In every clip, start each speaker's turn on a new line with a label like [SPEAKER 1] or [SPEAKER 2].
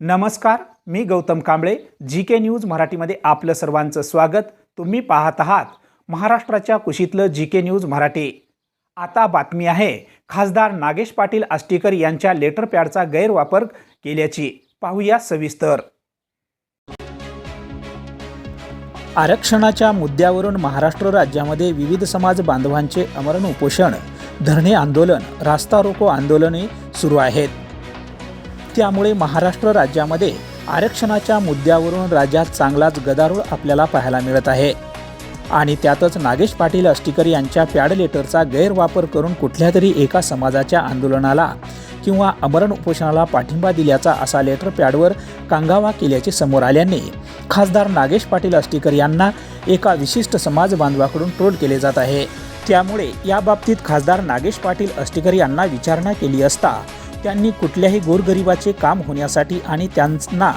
[SPEAKER 1] नमस्कार मी Gautam Kamble G K news मराठीमध्ये आपलं सर्वांचं स्वागत. तुम्ही पाहत आहात महाराष्ट्राच्या कुशीतलं जी के न्यूज मराठी. आता बातमी आहे खासदार नागेश पाटील आष्टीकर यांच्या लेटर पॅडचा गैरवापर केल्याची. पाहूया सविस्तर. आरक्षणाच्या मुद्द्यावरून महाराष्ट्र राज्यामध्ये विविध समाज बांधवांचे अमरण उपोषण धरणे आंदोलन रास्ता रोको आंदोलने सुरू आहेत. त्यामुळे महाराष्ट्र राज्यामध्ये आरक्षणाच्या मुद्द्यावरून राज्यात चांगलाच गदारोळ आपल्याला पाहायला मिळत आहे. आणि त्यातच नागेश पाटील अष्टीकर यांच्या पॅड लेटरचा गैरवापर करून कुठल्या तरी एका समाजाच्या आंदोलनाला किंवा अमरण उपोषणाला पाठिंबा दिल्याचा असा लेटर पॅडवर कांगावा केल्याचे समोर आल्याने खासदार नागेश पाटील अष्टीकर यांना एका विशिष्ट समाज बांधवाकडून ट्रोल केले जात आहे. त्यामुळे या बाबतीत खासदार नागेश पाटील अष्टीकर यांना विचारणा केली असता त्यांनी कुठल्याही गोरगरिबाचे काम होण्यासाठी आणि त्यांना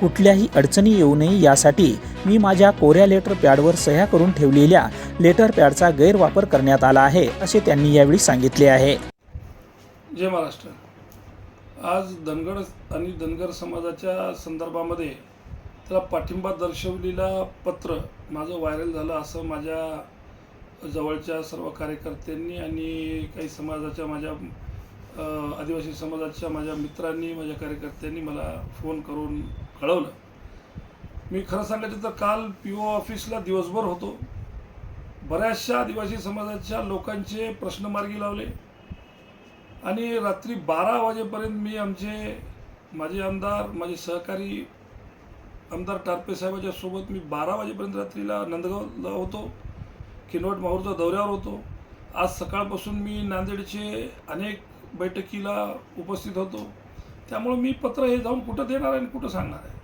[SPEAKER 1] कुठल्याही अडचणी येऊ नये यासाठी मी माझ्या कोऱ्या लेटर पॅडवर सह्या करून ठेवलेल्या लेटर पॅडचा गैरवापर करण्यात आला आहे असे त्यांनी यावेळी सांगितले आहे.
[SPEAKER 2] जय महाराष्ट्र. आज धनगर आणि धनगर समाजाच्या संदर्भामध्ये त्याला पाठिंबा दर्शवलेला पत्र माझं व्हायरल झालं असं माझ्या जवळच्या सर्व कार्यकर्त्यांनी आणि काही समाजाच्या माझ्या आदिवासी समाजाच्या माझ्या मित्रांनी माझ्या कार्यकर्त्यांनी मला फोन करून कळवलं. मी खरं सांगायचं तर काल पी ओ ऑफिसला दिवसभर होतो. बऱ्याचशा आदिवासी समाजाच्या लोकांचे प्रश्न मार्गी लावले. आणि रात्री बारा वाजेपर्यंत मी आमचे माझे आमदार माझे सहकारी आमदार टारपे साहेबाच्या सोबत मी बारा वाजेपर्यंत रात्रीला नंदगावला होतो. किनवट माहूरच्या दौऱ्यावर होतो. आज सकाळपासून मी नांदेडचे अनेक बैठकीला उपस्थित होतो. त्यामुळे मी पत्र हे जाऊन कुठं देणार आहे आणि कुठं सांगणार आहे?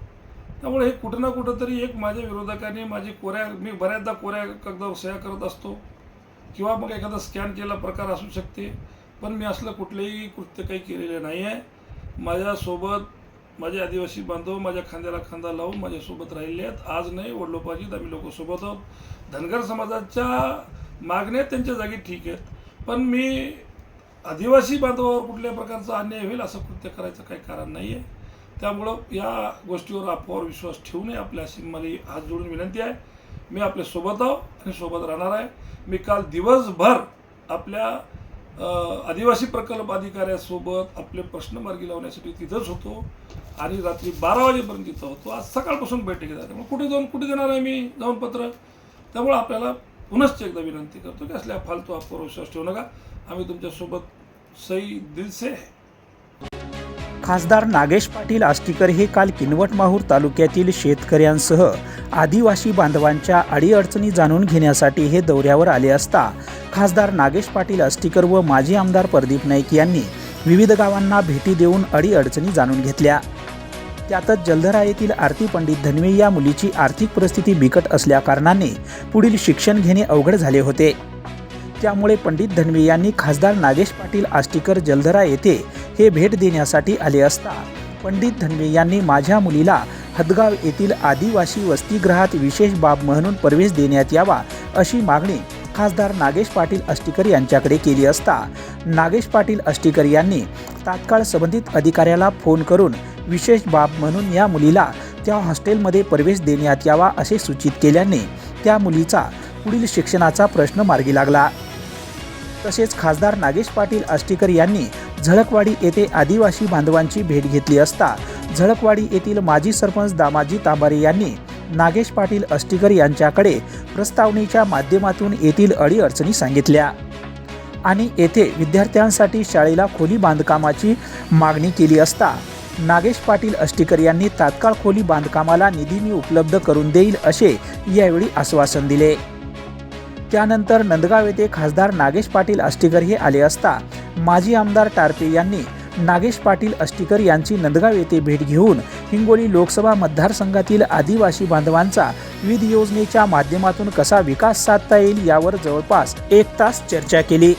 [SPEAKER 2] त्यामुळे हे कुठं ना कुठं तरी एक माझ्या विरोधकाने माझे कोऱ्या मी बऱ्याचदा कोऱ्या कागदावर सह्या करत असतो. किंवा मग एखादा स्कॅन केला प्रकार असू शकते. पण मी असलं कुठलंही कृत्य काही केलेलं नाही आहे. माझ्यासोबत माझे आदिवासी बांधव माझ्या खांद्याला खांदा लावून माझ्यासोबत राहिले आहेत. आज नाही वडलोपाजीत आम्ही लोक सोबत आहोत. धनगर समाजाच्या मागण्या त्यांच्या जागी ठीक आहेत. पण मी आदिवासी बांधवावर कुठल्या प्रकारचा अन्याय होईल असं कृत्य करायचं काही कारण नाही आहे त्यामुळं या गोष्टीवर अफवावर विश्वास ठेवू नये आपल्या अशी हात जोडून विनंती आहे. मी आपल्यासोबत आहो आणि सोबत राहणार आहे. मी काल दिवसभर आपल्या आदिवासी प्रकल्प अधिकाऱ्यासोबत आपले प्रश्न मार्गी लावण्यासाठी तिथंच होतो आणि रात्री बारा वाजेपर्यंत तिथं होतो. आज सकाळपासून बैठकीत आहे. मग कुठे जाऊन कुठे देणार आहे मी? जाऊन पत्र? त्यामुळे आपल्याला पुनश्च एकदा विनंती करतो की असल्या फालतू अफवावर विश्वास ठेवू नका. आम्ही तुमच्यासोबत सई दिल से है।
[SPEAKER 1] खासदार नागेश पाटील आष्टीकर हे काल किनवट माहूर तालुक्यातील शेतकऱ्यांसह आदिवासी बांधवांच्या अडीअडचणी जाणून घेण्यासाठी हे दौऱ्यावर आले असता खासदार नागेश पाटील आष्टीकर व माजी आमदार प्रदीप नाईक यांनी विविध गावांना भेटी देऊन अडीअडचणी जाणून घेतल्या. त्यातच जलधरा येथील आरती पंडित धनवे या मुलीची आर्थिक परिस्थिती बिकट असल्याकारणाने पुढील शिक्षण घेणे अवघड झाले होते. त्यामुळे पंडित धनवे यांनी खासदार नागेश पाटील आष्टीकर जलधरा येथे हे भेट देण्यासाठी आले असता पंडित धनवे यांनी माझ्या मुलीला हदगाव येथील आदिवासी वसतिगृहात विशेष बाब म्हणून प्रवेश देण्यात यावा अशी मागणी खासदार नागेश पाटील अष्टीकर यांच्याकडे केली असता नागेश पाटील अष्टीकर यांनी तात्काळ संबंधित अधिकाऱ्याला फोन करून विशेष बाब म्हणून या मुलीला त्या हॉस्टेलमध्ये प्रवेश देण्यात यावा असे सूचित केल्याने त्या मुलीचा पुढील शिक्षणाचा प्रश्न मार्गी लागला. तसेच खासदार नागेश पाटील आष्टीकर यांनी झळकवाडी येथे आदिवासी बांधवांची भेट घेतली असता झळकवाडी येथील माजी सरपंच दामाजी तांबारे यांनी नागेश पाटील अष्टीकर यांच्याकडे प्रस्तावनेच्या माध्यमातून येथील अडीअडचणी सांगितल्या. आणि येथे विद्यार्थ्यांसाठी शाळेला खोली बांधकामाची मागणी केली असता नागेश पाटील अष्टीकर यांनी तात्काळ खोली बांधकामाला निधी मी उपलब्ध करून देईल असे यावेळी आश्वासन दिले. त्यानंतर नंदगाव येथे खासदार नागेश पाटील अष्टीकर हे आले असता माजी आमदार टारपे यांनी नागेश पाटील अष्टीकर यांची नंदगाव येथे भेट घेऊन हिंगोली लोकसभा मतदारसंघातील आदिवासी बांधवांचा विविध योजनेच्या माध्यमातून कसा विकास साधता येईल यावर जवळपास एक तास चर्चा केली.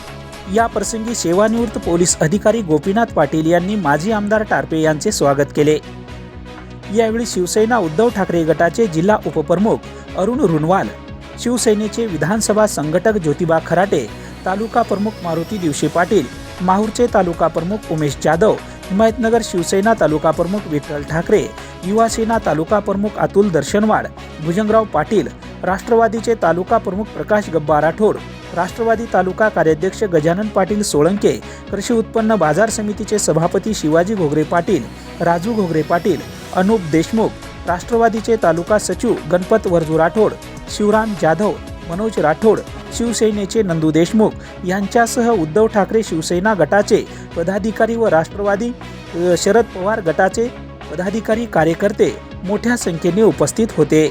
[SPEAKER 1] या प्रसंगी सेवानिवृत्त पोलीस अधिकारी गोपीनाथ पाटील यांनी माजी आमदार टारपे यांचे स्वागत केले. यावेळी शिवसेना उद्धव ठाकरे गटाचे जिल्हा उपप्रमुख अरुण रुनवाल शिवसेनेचे विधानसभा संघटक ज्योतिबा खराटे तालुका प्रमुख मारुती दिवशी पाटील माहूरचे तालुका प्रमुख उमेश जाधव हिमायतनगर शिवसेना तालुका प्रमुख विठ्ठल ठाकरे युवासेना तालुका प्रमुख अतुल दर्शनवाड भुजंगराव पाटील राष्ट्रवादीचे तालुका प्रमुख प्रकाश गब्बा राठोड राष्ट्रवादी तालुका कार्याध्यक्ष गजानन पाटील सोळंके कृषी उत्पन्न बाजार समितीचे सभापती शिवाजी घोगरे पाटील राजू घोगरे पाटील अनुप देशमुख राष्ट्रवादीचे तालुका सचिव गणपत वरजू राठोड शिवराम जाधव मनोज राठोड शिवसेनेचे नंदू देशमुख यांच्यासह उद्धव ठाकरे शिवसेना गटाचे पदाधिकारी व राष्ट्रवादी शरद पवार गटाचे पदाधिकारी कार्यकर्ते मोठ्या संख्येने उपस्थित होते.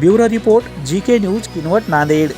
[SPEAKER 1] Bureau report G K news Kinwat Nanded.